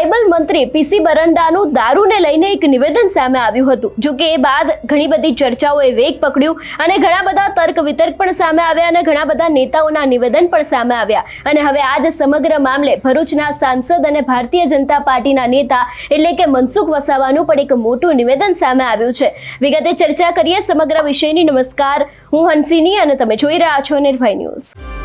Tribal મંત્રી પીસી બરંડાનું દારૂને લઈને એક નિવેદન સામે આવ્યું હતું. જો કે એ બાદ ઘણી બધી ચર્ચાઓએ વેગ પકડ્યું અને ઘણા બધા તર્ક વિતર્ક પણ સામે આવ્યા અને ઘણા બધા નેતાઓના નિવેદન પણ સામે આવ્યા. અને હવે આજ સમગ્ર મામલે ભરૂચના સાંસદ અને ભારતીય જનતા પાર્ટીના નેતા એટલે કે મનસુખ વસાવાનું પણ એક મોટું નિવેદન સામે આવ્યું છે. વિગતે ચર્ચા કરીએ સમગ્ર વિષયની. નમસ્કાર. હું હંસિની અને તમે જોઈ રહ્યા છો નિર્ભય ન્યૂઝ.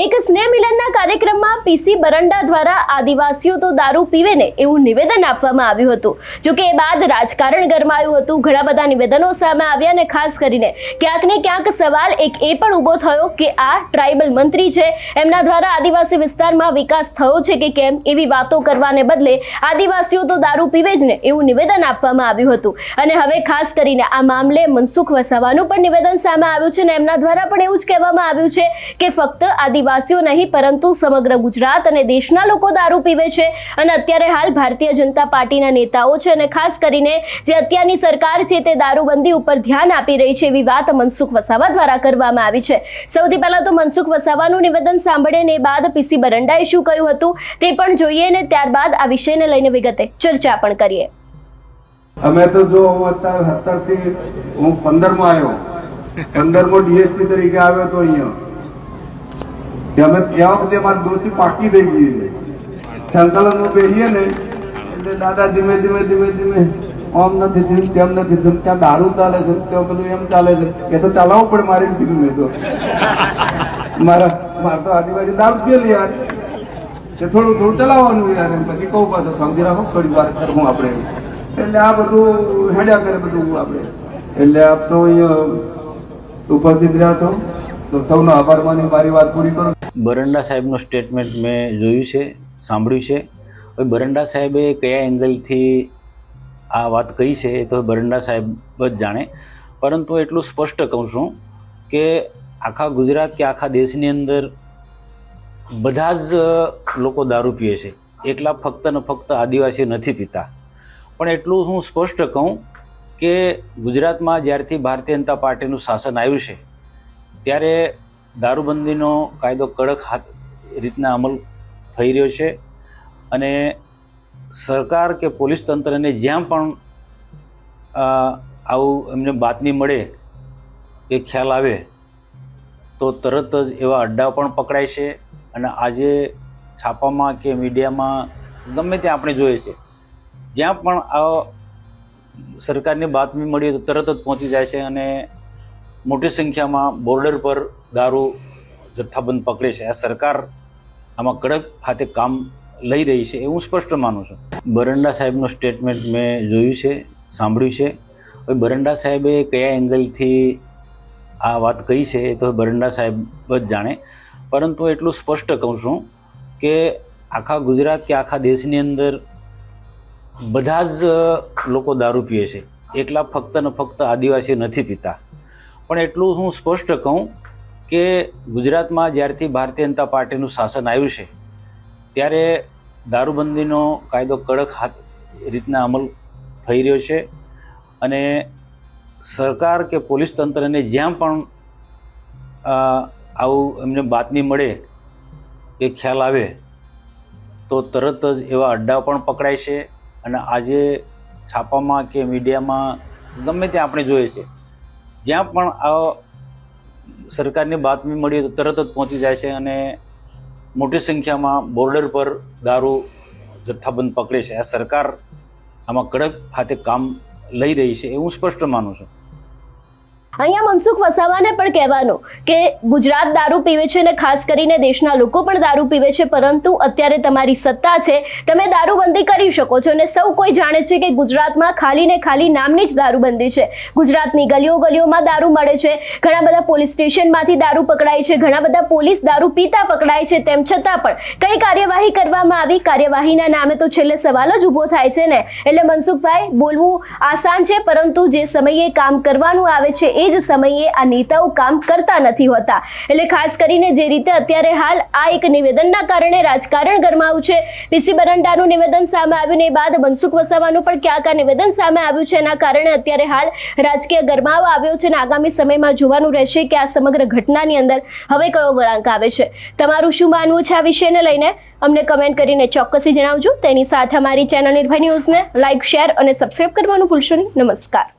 એક સ્નેહ મિલનના કાર્યક્રમમાં પીસી બરંડા દ્વારા આદિવાસીઓ તો દારૂ પીવે ને એવું નિવેદન આપવામાં આવ્યું હતું. જો કે એ બાદ રાજકારણ ગરમાયું હતું. ઘણા બધા નિવેદનો સામે આવ્યા અને ખાસ કરીને ક્યાંક ને ક્યાંક સવાલ એક એ પણ ઊભો થયો કે આ ટ્રાઇબલ મંત્રી છે. એમના દ્વારા આદિવાસી વિસ્તારમાં વિકાસ થયો છે કે કેમ? એવી વાતો કરવાને બદલે આદિવાસીઓ તો દારૂ પીવે જ ને એવું નિવેદન આપવામાં આવ્યું હતું. અને હવે ખાસ કરીને આ મામલે મનસુખ વસાવાનું પણ નિવેદન સામે આવ્યું છે અને એમના દ્વારા પણ એવું જ કહેવામાં આવ્યું છે કે ફક્ત આદિવાસીઓ નહીં, પરંતુ સમગ્ર ગુજરાત અને દેશના લોકો દારૂ પીવે છે. અને અત્યારે હાલ ભારતીય જનતા પાર્ટીના નેતાઓ છે અને ખાસ કરીને જે અત્યારની સરકાર છે તે દારૂબંધી ઉપર ધ્યાન આપી રહી છે એવી વાત મનસુખ વસાવા દ્વારા કરવામાં આવી છે. સૌથી પહેલા તો મનસુખ વસાવાનું નિવેદન સાંભળે ને બાદ પીસી બરંડાએ શું કહ્યું હતું તે પણ જોઈએ ને ત્યારબાદ આ વિષયને લઈને વિગતે ચર્ચા પણ કરીએ. અમે તો જો હું હું પંદરમો આવ્યો. પંદરમો ડીએસપી તરીકે આવ્યો તો અહીંયા. અમે ત્યાં વખતે અમારી દોસ્તી પાકી થઈ ગઈ છે. સંકલનમાં બેસીએ ને, એટલે દાદા ધીમે ધીમે ધીમે ધીમે આમ નથી થયું, તેમ નથી થયું, ત્યાં દારૂ ચાલે છે, ત્યાં બધું એમ ચાલે છે. એ તો ચલાવવું પડે મારી કીધું મેં તો. મારા મારે તો આદિવાસી દારૂ પીએલી યાર. કે થોડું થોડું ચલાવવાનું યાર એમ. પછી કહું પાછું સમજી રાખો થોડી વાર કરવું આપણે. એટલે આ બધું હેડ્યા કરે બધું આપણે. એટલે આપ સૌ અહીંયા ઉપસ્થિત રહ્યા છો. તો સૌનો આભાર માની, મારી વાત પૂરી કરું. બરંડા સાહેબનું સ્ટેટમેન્ટ મેં જોયું છે, સાંભળ્યું છે. હવે બરંડા સાહેબે કયા એંગલથી આ વાત કહી છે એ તો બરંડા સાહેબ જ જાણે. પરંતુ એટલું સ્પષ્ટ કહું છું કે આખા ગુજરાત કે આખા દેશની અંદર બધા જ લોકો દારૂ પીએ છે. એકલા ફક્ત ને ફક્ત આદિવાસી નથી પીતા. પણ એટલું હું સ્પષ્ટ કહું કે ગુજરાતમાં જ્યારથી ભારતીય જનતા પાર્ટીનું શાસન આવ્યું છે, ત્યારે દારૂબંધીનો કાયદો કડક હાથ રીતના અમલ થઈ રહ્યો છે અને સરકાર કે પોલીસ તંત્રને જ્યાં પણ આવું એમને બાતમી મળે કે ખ્યાલ આવે, તો તરત જ એવા અડ્ડા પણ પકડાય છે અને આજે છાપામાં કે મીડિયામાં ગમે ત્યાં આપણે જોઈએ છે, જ્યાં પણ આ સરકારની બાતમી મળી તો તરત જ પહોંચી જાય છે અને મોટી સંખ્યામાં બોર્ડર પર દારૂ જથ્થાબંધ પકડે છે. આ સરકાર આમાં કડક હાથે કામ લઈ રહી છે એ હું સ્પષ્ટ માનું છું. બરંડા સાહેબનું સ્ટેટમેન્ટ મેં જોયું છે, સાંભળ્યું છે. હવે બરંડા સાહેબે કયા એંગલથી આ વાત કહી છે એ તો બરંડા સાહેબ જ જાણે. પરંતુ એટલું સ્પષ્ટ કહું છું કે આખા ગુજરાત કે આખા દેશની અંદર બધા જ લોકો દારૂ પીએ છે. એટલા ફક્ત ને ફક્ત આદિવાસી નથી પીતા. પણ એટલું હું સ્પષ્ટ કહું કે ગુજરાતમાં જ્યારથી ભારતીય જનતા પાર્ટીનું શાસન આવ્યું છે, ત્યારે દારૂબંધીનો કાયદો કડક હાથ રીતના અમલ થઈ રહ્યો છે અને સરકાર કે પોલીસ તંત્રને જ્યાં પણ આવું એમને બાતમી મળે કે ખ્યાલ આવે, તો તરત જ એવા અડ્ડા પણ પકડાય છે અને આજે છાપામાં કે મીડિયામાં ગમે ત્યાં આપણે જોઈએ છે, જ્યાં પણ આ સરકારની બાતમી મળી તો તરત જ પહોંચી જાય છે અને મોટી સંખ્યામાં બોર્ડર પર દારૂ જથ્થાબંધ પકડે છે. આ સરકાર આમાં કડક હાથે કામ લઈ રહી છે એ હું સ્પષ્ટ માનું છું. અહીંયા મનસુખ વસાવાને પણ કહેવાનું કે ગુજરાત દારૂ પીવે છે અને ખાસ કરીને દેશના લોકો પણ દારૂ પીવે છે, પરંતુ અત્યારે તમારી સત્તા છે, તમે દારૂબંધી કરી શકો છો અને સૌ કોઈ જાણે છે કે ગુજરાતમાં ખાલી ને ખાલી નામની જ દારૂબંધી છે. ગુજરાતની ગલીઓ ગલીઓમાં દારૂ મળે છે, ઘણા બધા પોલીસ સ્ટેશનમાંથી દારૂ પકડાય છે, ઘણા બધા પોલીસ દારૂ પીતા પકડાય છે, તેમ છતાં પણ કઈ કાર્યવાહી કરવામાં આવી? કાર્યવાહીના નામે તો છેલ્લે સવાલ જ ઊભો થાય છે ને. એટલે મનસુખભાઈ, બોલવું આસાન છે, પરંતુ જે સમયે કામ કરવાનું આવે છે એ જ સમયે આ નેતાઓ કામ કરતા નથી હોતા. એટલે ખાસ કરીને જે રીતે અત્યારે હાલ આ એક નિવેદનના કારણે રાજકારણ ગરમાયું છે. પીસી બરંડાનું નિવેદન સામે આવ્યું ને બાદ મનસુખ વસાવાનું પણ ક્યાંક આ નિવેદન સામે આવ્યું છે. એના કારણે અત્યારે હાલ રાજકીય ગરમાવો આવ્યો છે અને આગામી સમયમાં જોવાનું રહેશે કે આ સમગ્ર ઘટનાની અંદર હવે કયો વળાંક આવે છે. તમારું શું માનવું છે આ વિષયને લઈને? અમને કમેન્ટ કરીને ચોક્કસી જણાવજો. તેની સાથે અમારી ચેનલ નિર્ભય ન્યૂઝને લાઇક શેર અને સબસ્ક્રાઇબ કરવાનું ભૂલશો નહીં. નમસ્કાર.